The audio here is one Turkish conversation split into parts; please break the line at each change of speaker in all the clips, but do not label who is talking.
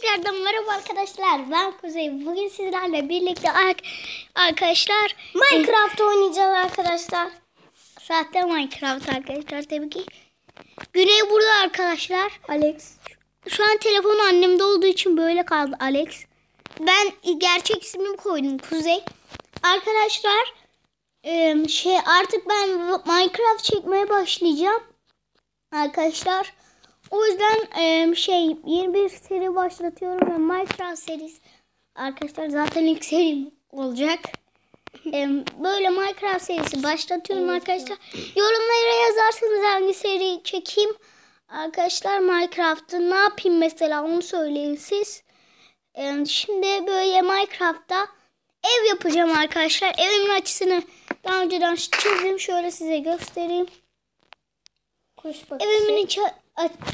tekrardan merhaba arkadaşlar. Ben Kuzey. Bugün sizlerle birlikte ar- arkadaşlar
Minecraft oynayacağız arkadaşlar.
sahte Minecraft arkadaşlar tabii ki. Güney burada arkadaşlar.
Alex.
Şu an telefon annemde olduğu için böyle kaldı Alex. Ben gerçek ismimi koydum Kuzey. Arkadaşlar e, şey artık ben Minecraft çekmeye başlayacağım. Arkadaşlar o yüzden e, şey yeni bir seri başlatıyorum ve Minecraft serisi arkadaşlar zaten ilk serim olacak. E, böyle Minecraft serisi başlatıyorum arkadaşlar. Yorumlara yazarsanız hangi seri çekeyim. Arkadaşlar Minecraft'ı ne yapayım mesela onu söyleyin siz. E, şimdi böyle Minecraft'ta ev yapacağım arkadaşlar. Evimin açısını daha önceden çizdim. Şöyle size göstereyim. Evimin içi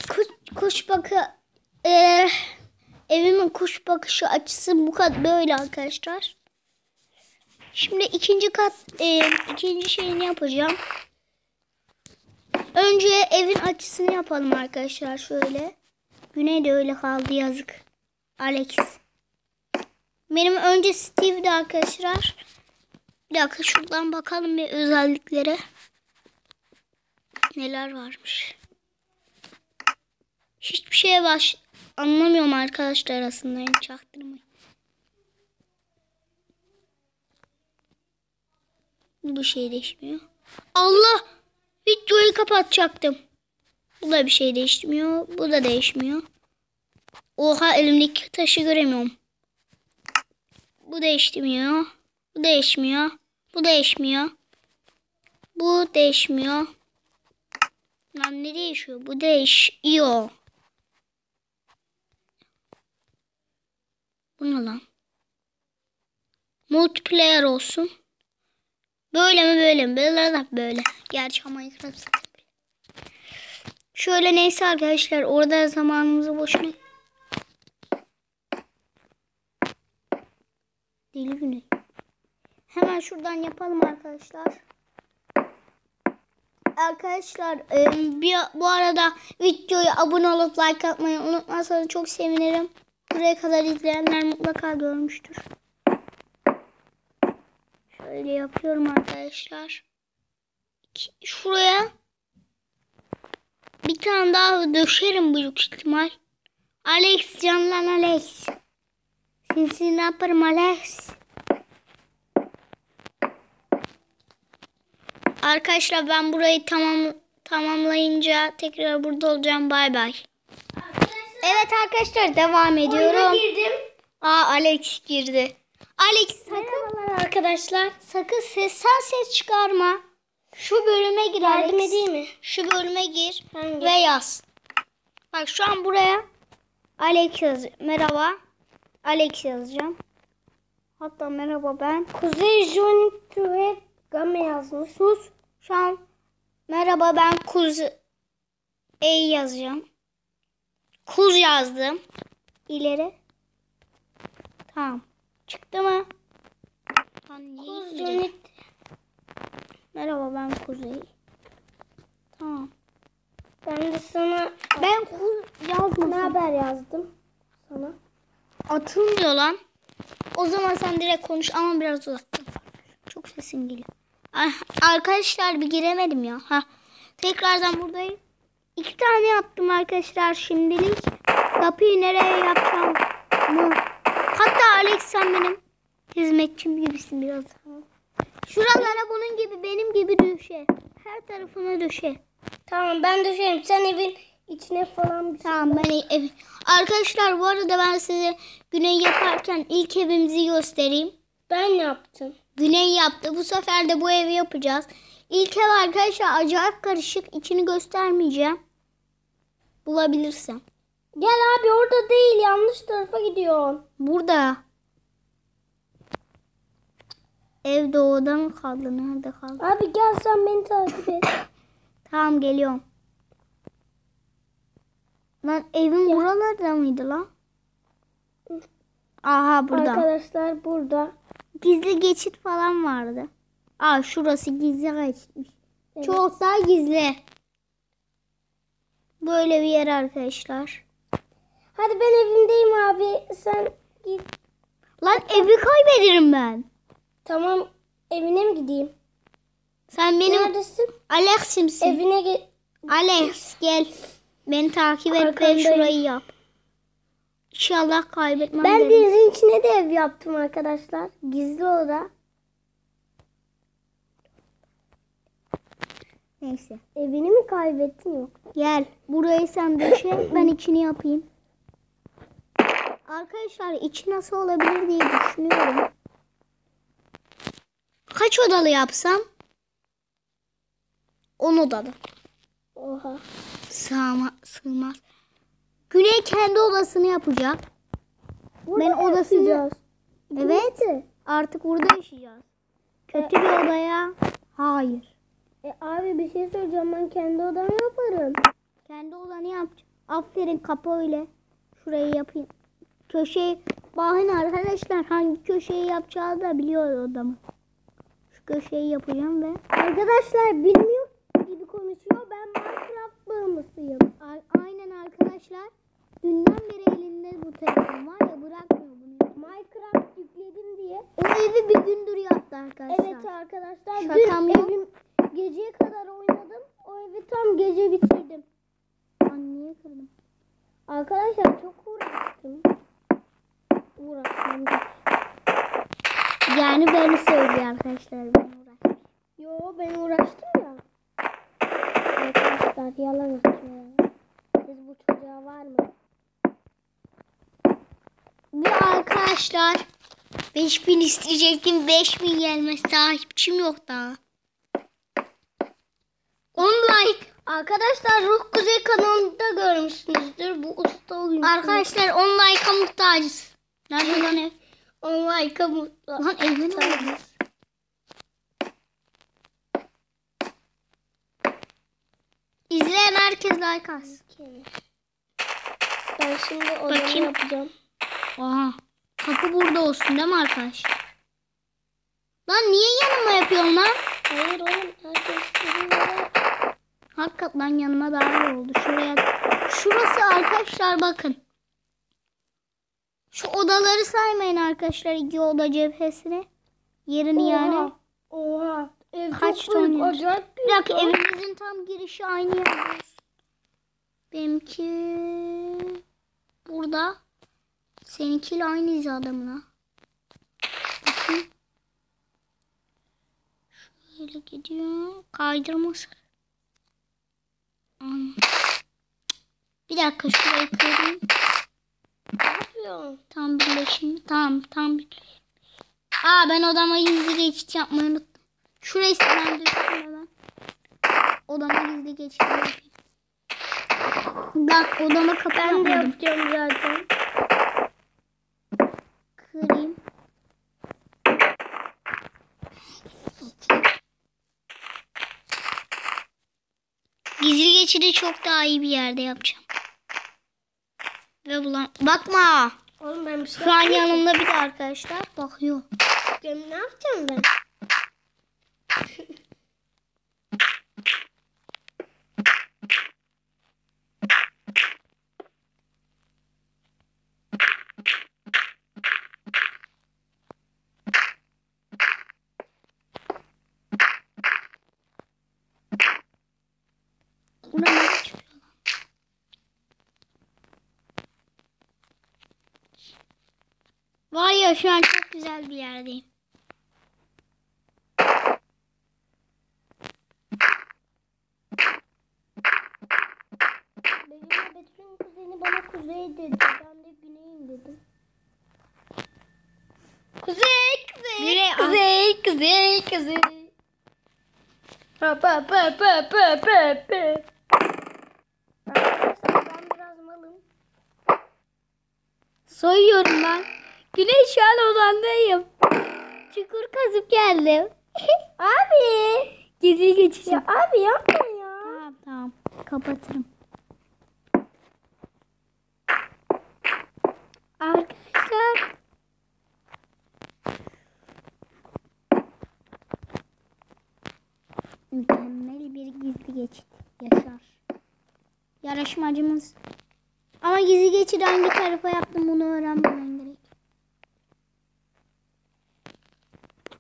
kuş, kuş bakı eee, evimin kuş bakışı açısı bu kadar böyle arkadaşlar. Şimdi ikinci kat eee, ikinci şeyini yapacağım. Önce evin açısını yapalım arkadaşlar şöyle. Güney de öyle kaldı yazık. Alex. Benim önce Steve'di arkadaşlar. Bir dakika şuradan bakalım bir özelliklere. Neler varmış. Hiçbir şeye baş anlamıyorum arkadaşlar aslında yani çaktırmayın. Bu şey değişmiyor. Allah! Videoyu kapatacaktım. Bu da bir şey değişmiyor. Bu da değişmiyor. Oha elimdeki taşı göremiyorum. Bu değişmiyor. Bu değişmiyor. Bu değişmiyor. Bu değişmiyor. Lan ne değişiyor? Bu değişiyor. Bu ne lan? Multiplayer olsun. Böyle mi böyle mi? Böyle de böyle. Gerçi Minecraft. Şöyle neyse arkadaşlar orada zamanımızı boşuna Deli günü. Hemen şuradan yapalım arkadaşlar. Arkadaşlar e, bir, bu arada videoya abone olup like atmayı unutmazsanız çok sevinirim. Buraya kadar izleyenler mutlaka görmüştür. Şöyle yapıyorum arkadaşlar. Şuraya bir tane daha döşerim büyük ihtimal. Alex canlan Alex. Sinsi ne yaparım Alex? Arkadaşlar ben burayı tamam tamamlayınca tekrar burada olacağım. Bay bay. Evet arkadaşlar devam
Oyuna
ediyorum.
girdim.
Aa Alex girdi. Alex sakın
Merhabalar arkadaşlar.
sakın ses sen ses çıkarma. Şu bölüme gir
Yardım
Alex.
edeyim mi?
Şu bölüme gir
Hangi?
ve yaz. Bak şu an buraya Alex yaz. Merhaba. Alex yazacağım. Hatta merhaba ben.
Kuzey Jonitü ve Game yazmış.
Sus. Şu an merhaba ben Kuz E yazacağım. Kuz yazdım. İleri. Tamam. Çıktı mı? Lan niye
Kuz
ileri?
Jonit.
Merhaba ben Kuzey. Tamam.
Ben de sana
Ben Kuz yazmadım.
ne haber yazdım sana.
Atılmıyor lan. O zaman sen direkt konuş ama biraz uzaktan. Çok sesin geliyor. Ah, Arkadaşlar bir giremedim ya. Ha. Tekrardan buradayım. İki tane yaptım arkadaşlar şimdilik. Kapıyı nereye yapacağım? mı? Hatta Alex sen benim hizmetçim gibisin biraz. Şuralara bunun gibi benim gibi düşe. Her tarafına düşe.
Tamam ben düşerim. Sen evin içine falan bir şey.
Tamam ben ev... Arkadaşlar bu arada ben size güney yaparken ilk evimizi göstereyim.
Ben yaptım.
Güney yaptı. Bu sefer de bu evi yapacağız. İlk ev arkadaşlar acayip karışık. İçini göstermeyeceğim. Bulabilirsem.
Gel abi orada değil yanlış tarafa gidiyorsun.
Burada. Ev doğuda mı kaldı? Nerede kaldı?
Abi gel sen beni takip et.
Tamam geliyorum. Lan evin buralarda mıydı lan? Aha burada.
Arkadaşlar burada.
Gizli geçit falan vardı. Aa şurası gizli geçitmiş. Çok daha gizli. Böyle bir yer arkadaşlar.
Hadi ben evimdeyim abi. Sen git.
Lan evi kaybederim ben.
Tamam evine mi gideyim?
Sen benim
Neredesin?
Alex'imsin.
Evine git.
Alex gel. Beni takip et ve şurayı yap. İnşallah kaybetmem.
Ben denizin içine de ev yaptım arkadaşlar. Gizli oda.
Neyse.
Evini mi kaybettin yok?
Gel. Burayı sen döşe. ben içini yapayım. Arkadaşlar içi nasıl olabilir diye düşünüyorum. Kaç odalı yapsam? 10 odalı.
Oha.
Sığma, sığmaz. Güney kendi odasını yapacak. ben odasını...
Yapacağız.
Evet. Artık burada yaşayacağız. Kötü bir odaya. Hayır.
E abi bir şey söyleyeceğim ben kendi odamı yaparım.
Kendi odanı yap. Aferin kapı öyle. Şurayı yapayım. Köşeyi bakın arkadaşlar hangi köşeyi yapacağını da biliyor odamı. Şu köşeyi yapacağım ve
Arkadaşlar bilmiyor gibi konuşuyor. Ben Minecraft bağımlısıyım.
Aynen arkadaşlar. Dünden beri elinde bu telefon var ya bırakmıyor bunu.
Minecraft yükledim diye.
O evi bir gündür yaptı arkadaşlar.
Evet arkadaşlar
Şakam
dün
yok.
evim geceye kadar oynadım. O evi tam gece bitirdim.
Lan niye kırdım?
Arkadaşlar çok uğraştım. Uğraştım.
Yani beni söylüyor arkadaşlar. Ben uğraştım.
Yo ben uğraştım ya. Arkadaşlar yalan atıyor. Siz bu çocuğa var mı?
Ve arkadaşlar 5000 isteyecektim 5000 gelmez takipçim yok daha. 10 like.
Arkadaşlar Ruh Kuzey kanalında görmüşsünüzdür. Bu usta oyuncu.
Arkadaşlar 10 like'a muhtacız. Nerede lan ev?
10 like'a mutlu.
Lan evde ne oldu? İzleyen herkes like atsın.
Ben şimdi odamı yapacağım.
Aha. Kapı burada olsun değil mi arkadaşlar? Lan niye yanıma yapıyorsun lan?
Hayır oğlum herkes yere-
Hakikaten yanıma daha iyi oldu. Şuraya. Şurası arkadaşlar bakın. Şu odaları saymayın arkadaşlar. iki oda cephesini. Yerini yani.
Oha. Oha. Ev
Kaç ton yer? Bir dakika evimizin tam girişi aynı yerde. Benimki burada. Seninkiyle aynı hizadamına. Bakayım. Şöyle gidiyor. Kaydırması. Anam. Bir dakika şurayı kırayım.
Ne yapıyorsun?
Tam birleşim. Tamam tam bir. Aa ben odama gizli geçit yapmayı unuttum. Şurayı ben düştüm ben. Odama gizli geçit yapayım. Bak odama kapı
Ben de yapacağım zaten.
Kırayım. Gizli geçidi çok daha iyi bir yerde yapacağım. Ve bulan bakma.
Oğlum ben bir şey
Şu an yanımda bir de arkadaşlar bakıyor.
Ne yapacağım ben?
Buna ne çıkıyor lan? Vay ya şu an çok güzel bir yerdeyim.
Benimle Betül'ün kuzeni bana kuzey dedi. Ben de güneyim dedim. Kuzey, kuzey,
Güney,
kuzey, kuzey, kuzey. Pa pa pa pa pa pa pa. Arkadaşlar ben biraz malım.
Soyuyorum ben. Güneş şu an odandayım. Çukur kazıp geldim.
Abi.
Gizli geçişim.
Ya abi yapma ya.
Tamam tamam. Kapatırım. Arkadaşlar. Mükemmel bir gizli geçit. Yaşar. Yarışmacımız. Ama gizli geçidi hangi tarafa yaptım bunu öğrenmem gerek.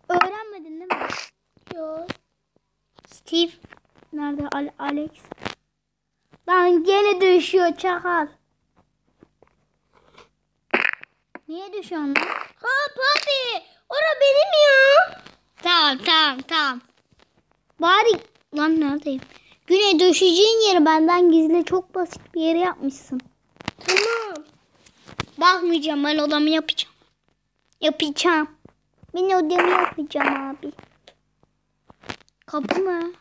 Öğrenmedin değil mi?
Yok.
Steve. Nerede Al- Alex? Lan gene düşüyor çakal. Niye düşüyorsun lan?
Hop abi. Ora benim ya.
Tamam tamam tamam. Bari lan neredeyim? Güney döşeceğin yeri benden gizli çok basit bir yere yapmışsın.
Tamam.
Bakmayacağım ben odamı yapacağım. Yapacağım. Ben odamı yapacağım abi. Kapı mı?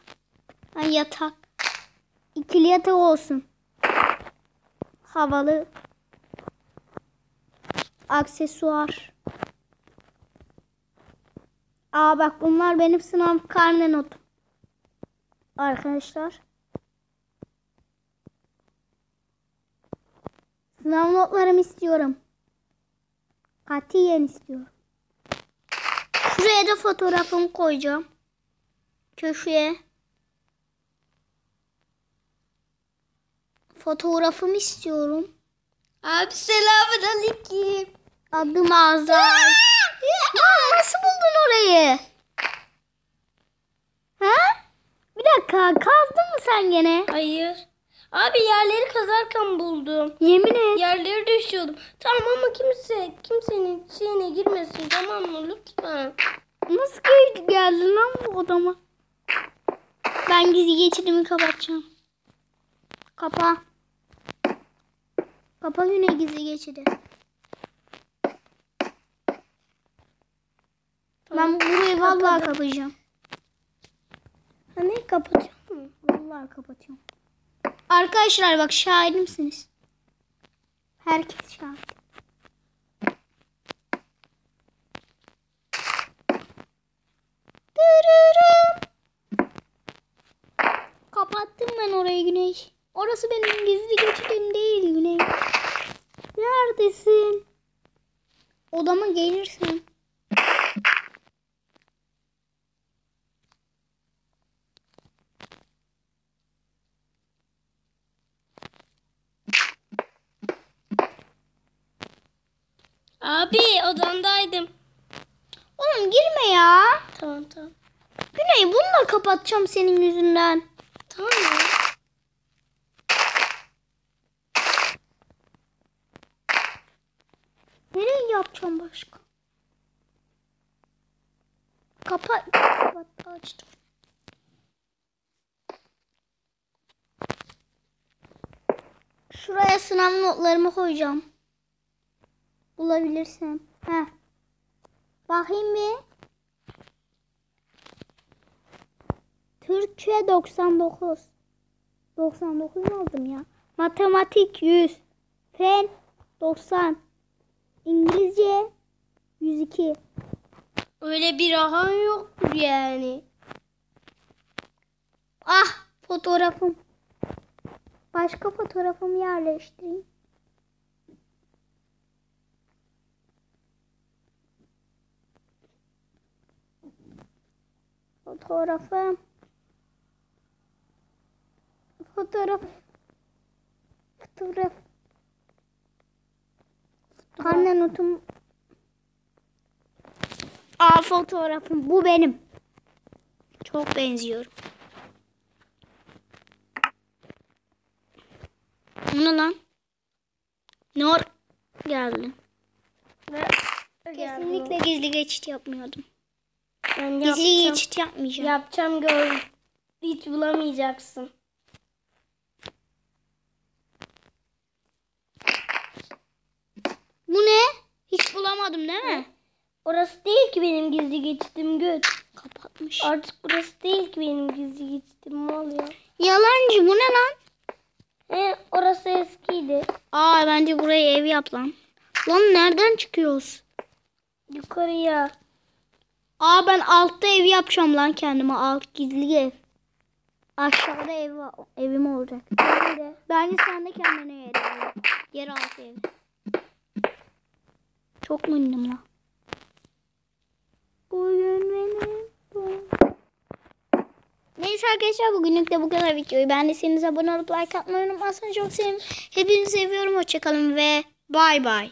Ha, yatak. İkili yatak olsun. Havalı. Aksesuar. Aa bak bunlar benim sınav karne notum. Arkadaşlar. Sınav notlarımı istiyorum. Katiyen istiyorum. Şuraya da fotoğrafımı koyacağım. Köşeye. Fotoğrafımı istiyorum.
Abi selamun aleyküm.
Adım Azal. Ya nasıl buldun orayı? Ha? Bir dakika kazdın mı sen gene?
Hayır. Abi yerleri kazarken buldum.
Yemin et.
Yerleri düşüyordum. Tamam ama kimse kimsenin şeyine girmesin tamam mı lütfen.
Nasıl gel- geldin lan bu odama? Ben gizli geçidimi kapatacağım. Kapa. Kapa yine gizli geçidi. Ben burayı vallahi kapatacağım.
Hani kapatıyor mu?
Vallahi kapatıyorum. Arkadaşlar bak şahidimsiniz. Herkes şahit. Kapattım ben orayı Güney. Orası benim gizli geçidim değil. Neredesin? Odama gelirsin.
Abi odamdaydım.
Oğlum girme ya.
Tamam tamam.
Güney bunu da kapatacağım senin yüzünden.
Tamam ya.
Nereye yapacağım başka? Kapa kapat açtım. Şuraya sınav notlarımı koyacağım. Bulabilirsem. Heh. Bakayım bir. Türkçe 99. 99 mu aldım ya? Matematik 100. Fen 90. İngilizce 102.
Öyle bir rahan yok yani.
Ah fotoğrafım. Başka fotoğrafımı yerleştireyim. Fotoğrafım. Fotoğraf. Fotoğraf. Karne notum. Aa fotoğrafım. Bu benim. Çok benziyorum. Bu ne lan? Nor geldi.
Ve
Kesinlikle gizli geçit yapmıyordum.
ben
Gizli
yapacağım.
geçit yapmayacağım.
Yapacağım gör. Hiç bulamayacaksın.
Bu ne? Hiç bulamadım değil mi?
Orası değil ki benim gizli geçitim göt.
Kapatmış.
Artık burası değil ki benim gizli geçitim mal ya.
Yalancı bu ne lan?
He orası eskiydi.
Aa bence burayı ev yap lan. Lan nereden çıkıyoruz?
Yukarıya.
Aa ben altta ev yapacağım lan kendime. Alt gizli ev. Aşağıda ev evim olacak. Bence sen de kendine yer. Yer altı ev. Çok mutluyum lan. Bugün benim doğum- Neyse arkadaşlar bugünlük de bu kadar videoyu beğendiyseniz abone olup like atmayı unutmazsanız çok sevinirim. Hepinizi seviyorum. Hoşçakalın ve bay bay.